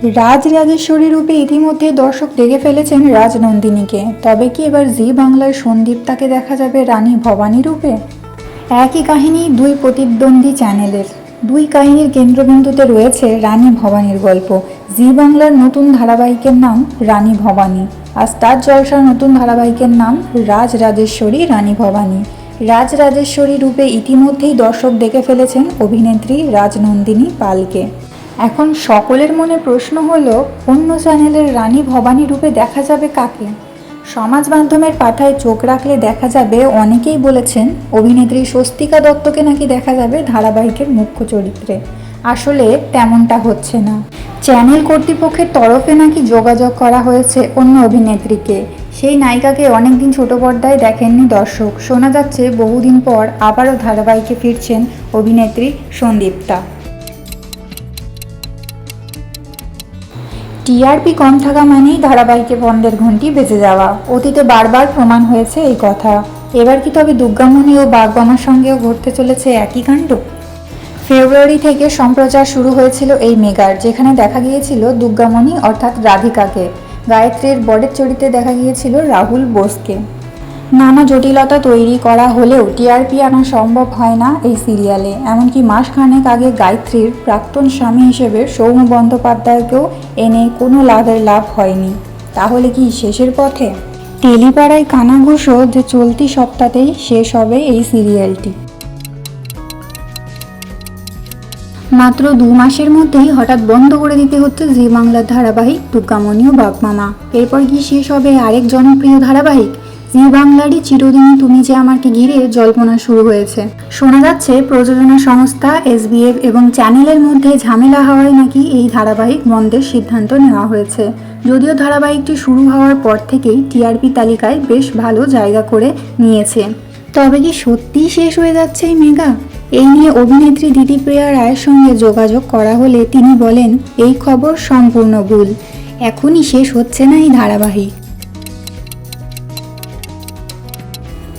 রাজ রাজেশ্বরী রূপে ইতিমধ্যে দর্শক দেখে ফেলেছেন রাজনন্দিনীকে। তবে কি এবার জি বাংলায় সন্দীপ্তাকে দেখা যাবে রানী ভবানী রূপে? একই কাহিনী দুই প্রতিদ্বন্দ্বী চ্যানেলের। দুই কাহিনীর কেন্দ্রবিন্দুতে রয়েছে রানী ভবানীর গল্প। জি বাংলার নতুন ধারাবাহিকের নাম রানী ভবানী। আর স্টার জলসার নতুন ধারাবাহিকের নাম রাজ রাজেশ্বরী রানী ভবানী। রাজ রাজেশ্বরী রূপে ইতিমধ্যেই দর্শক দেখে ফেলেছেন অভিনেত্রী রাজনন্দিনী পালকে। এখন সকলের মনে প্রশ্ন হলো, অন্য চ্যানেলের রানী ভবানী রূপে দেখা যাবে কাকে? সমাজ মাধ্যমের পাতায় চোখ রাখলে দেখা যাবে, অনেকেই বলেছেন অভিনেত্রী স্বস্তিকা দত্তকে নাকি দেখা যাবে ধারাবাহিকের মুখ্য চরিত্রে। আসলে তেমনটা হচ্ছে না। চ্যানেল কর্তৃপক্ষের তরফে নাকি যোগাযোগ করা হয়েছে অন্য অভিনেত্রীকে। সেই নায়িকাকে অনেকদিন ছোট পর্দায় দেখেননি দর্শক। শোনা যাচ্ছে বহুদিন পর আবারও ধারাবাহিকে ফিরছেন অভিনেত্রী সন্দীপ্তা টিআরপি কম থাকা মানেই ধারাবাহিকে বন্ধের ঘন্টি বেজে যাওয়া। অতীতে বারবার প্রমাণ হয়েছে এই কথা। এবার কি তবে দুর্গামণি ও বাগবামার সঙ্গেও ঘটতে চলেছে একই কাণ্ড? ফেব্রুয়ারি থেকে সম্প্রচার শুরু হয়েছিল এই মেগার, যেখানে দেখা গিয়েছিল দুর্গামণি অর্থাৎ রাধিকাকে। গায়ত্রীর বরের চরিত্রে দেখা গিয়েছিল রাহুল বোসকে। নানা জটিলতা তৈরি করা হলেও টিআরপি আনা সম্ভব হয় না এই সিরিয়ালে। এমনকি মাসখানেক আগে গায়ত্রীর প্রাক্তন স্বামী হিসেবে সৌম্য বন্দ্যোপাধ্যায়কেও এনে কোনো লাভের লাভ হয়নি। তাহলে কি শেষের পথে? টেলিপাড়ায় কানাঘুষো যে চলতি সপ্তাহতেই শেষ হবে এই সিরিয়ালটি। মাত্র দু মাসের মধ্যেই হঠাৎ বন্ধ করে দিতে হচ্ছে জি বাংলার ধারাবাহিক দুর্গামণি ও বাগমামা এরপর কি শেষ হবে আরেক জনপ্রিয় ধারাবাহিক? জি বাংলারই চিরদিনই তুমি যে আমাকে ঘিরে জল্পনা শুরু হয়েছে। শোনা যাচ্ছে প্রযোজনা সংস্থা, এসবিএফ এবং চ্যানেলের মধ্যে ঝামেলা হওয়ায় নাকি এই ধারাবাহিক বন্ধের সিদ্ধান্ত নেওয়া হয়েছে। যদিও ধারাবাহিকটি শুরু হওয়ার পর থেকেই টিআরপি তালিকায় বেশ ভালো জায়গা করে নিয়েছে। তবে কি সত্যিই শেষ হয়ে যাচ্ছে এই মেগা? এই নিয়ে অভিনেত্রী দিদিপ্রিয়া রায়ের সঙ্গে যোগাযোগ করা হলে তিনি বলেন, এই খবর সম্পূর্ণ ভুল। এখনই শেষ হচ্ছে না এই ধারাবাহিক।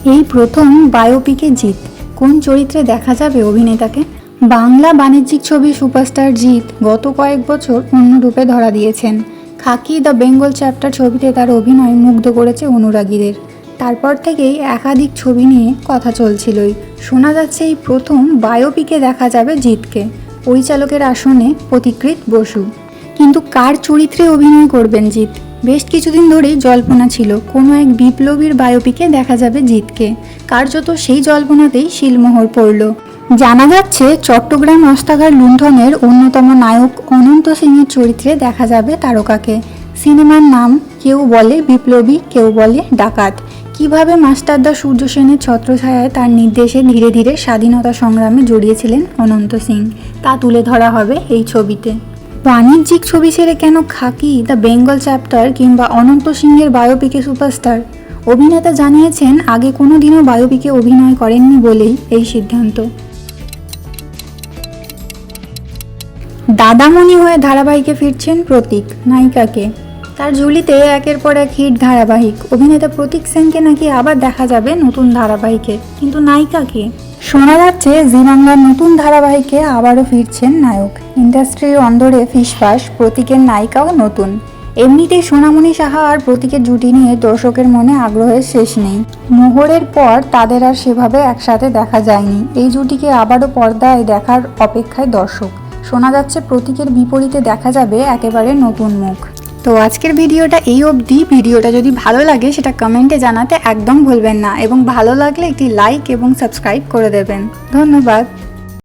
এই প্রথম বায়োপিকে জিত কোন চরিত্রে দেখা যাবে অভিনেতাকে? বাংলা বাণিজ্যিক ছবি সুপারস্টার জিৎ গত কয়েক বছর অন্য রূপে ধরা দিয়েছেন। খাকি দ্য বেঙ্গল চ্যাপ্টার ছবিতে তার অভিনয় মুগ্ধ করেছে অনুরাগীদের। তারপর থেকেই একাধিক ছবি নিয়ে কথা চলছিলই। শোনা যাচ্ছে এই প্রথম বায়োপিকে দেখা যাবে জিতকে পরিচালকের আসনে প্রতিকৃত বসু। কিন্তু কার চরিত্রে অভিনয় করবেন জিৎ? বেশ কিছুদিন ধরেই জল্পনা ছিল, কোনো এক বিপ্লবীর বায়োপিকে দেখা যাবে জিতকে। কার্যত সেই জল্পনাতেই শিলমোহর পড়ল। জানা যাচ্ছে, চট্টগ্রাম অস্তাগার লুণ্ঠনের অন্যতম নায়ক অনন্ত সিংয়ের চরিত্রে দেখা যাবে তারকাকে। সিনেমার নাম কেউ বলে বিপ্লবী, কেউ বলে ডাকাত। কীভাবে মাস্টারদা সূর্য সেনের ছত্রছায়ায় তার নির্দেশে ধীরে ধীরে স্বাধীনতা সংগ্রামে জড়িয়েছিলেন অনন্ত সিং, তা তুলে ধরা হবে এই ছবিতে। বাণিজ্যিক ছবি ছেড়ে কেন খাকি দ্য বেঙ্গল চ্যাপ্টার কিংবা অনন্ত সিংহের বায়োপিকে সুপারস্টার অভিনেতা জানিয়েছেন, আগে কোনো দিনও বায়োপিকে অভিনয় করেননি বলেই এই সিদ্ধান্ত। দাদামণি হয়ে ধারাবাহিকে ফিরছেন প্রতীক, নায়িকাকে। তার ঝুলিতে একের পর এক হিট ধারাবাহিক। অভিনেতা প্রতীক সেনকে নাকি আবার দেখা যাবে নতুন ধারাবাহিকে। কিন্তু নায়িকাকে? শোনা যাচ্ছে জি বাংলার নতুন ধারাবাহিকে আবারও ফিরছেন নায়ক। ইন্ডাস্ট্রির অন্দরে ফিসফাস, প্রতীকের নায়িকাও নতুন। এমনিতেই সোনামণি সাহা আর প্রতীকের জুটি নিয়ে দর্শকের মনে আগ্রহের শেষ নেই। মোহরের পর তাদের আর সেভাবে একসাথে দেখা যায়নি। এই জুটিকে আবারও পর্দায় দেখার অপেক্ষায় দর্শক। শোনা যাচ্ছে প্রতীকের বিপরীতে দেখা যাবে একেবারে নতুন মুখ। তো আজকের ভিডিওটা এই অবধি। ভিডিওটা যদি ভালো লাগে, সেটা কমেন্টে জানাতে একদম ভুলবেন না। এবং ভালো লাগলে একটি লাইক এবং সাবস্ক্রাইব করে দেবেন। ধন্যবাদ।